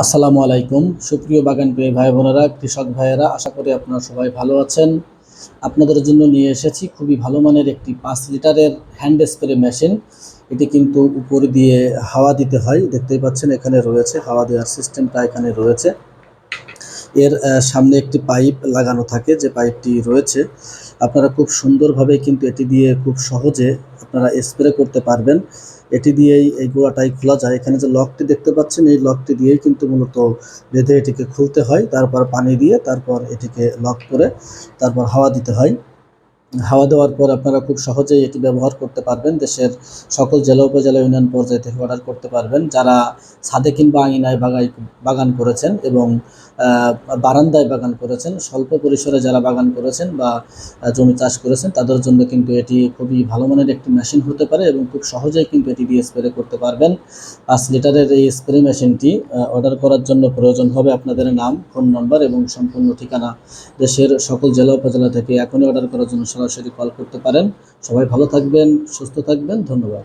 আসসালামু আলাইকুম। সুপ্রিয় বাগান প্রিয় ভাই বোনেরা কৃষক ভাইয়েরা, আশা করি আপনারা সবাই ভালো আছেন। আপনাদের জন্য নিয়ে এসেছি খুবই ভালো মানের একটি পাঁচ লিটারের হ্যান্ড স্প্রে মেশিন। এটি কিন্তু উপর দিয়ে হাওয়া দিতে হয়, দেখতেই পাচ্ছেন এখানে রয়েছে, হাওয়া দেওয়ার সিস্টেমটা এখানে রয়েছে। এর সামনে একটি পাইপ লাগানো থাকে, যে পাইপটি রয়েছে। আপনারা খুব সুন্দরভাবে কিন্তু এটি দিয়ে খুব সহজে আপনারা স্প্রে করতে পারবেন। এটি দিয়েই এই গোড়াটাই খোলা যায়। এখানে যে লকটি দেখতে পাচ্ছেন, এই লকটি দিয়েই কিন্তু মূলত বেঁধে এটিকে খুলতে হয়। তারপর পানি দিয়ে তারপর এটিকে লক করে তারপর হাওয়া দিতে হয়। হাওয়া দেওয়ার পর আপনারা খুব সহজেই এটি ব্যবহার করতে পারবেন। দেশের সকল জেলা, উপজেলা ইউনিয়ন পর্যায়ে থেকে অর্ডার করতে পারবেন। যারা ছাদে কিংবা আঙিনায় বাগাই, বাগান করেছেন এবং বারান্দায় বাগান করেছেন, স্বল্প পরিসরে যারা বাগান করেছেন বা জমি চাষ করেছেন, তাদের জন্য কিন্তু এটি খুবই ভালো মানের একটি মেশিন হতে পারে এবং খুব সহজেই কিন্তু এটি দিয়ে স্প্রে করতে পারবেন। পাঁচ লিটারের এই স্প্রে মেশিনটি অর্ডার করার জন্য প্রয়োজন হবে আপনাদের নাম ফোন নম্বর এবং সম্পূর্ণ ঠিকানা। দেশের সকল জেলা, উপজেলা থেকে এখনই অর্ডার করার জন্য সরাসরি কল করতে পারেন সবাই ভালো থাকবেন সুস্থ থাকবেন ধন্যবাদ।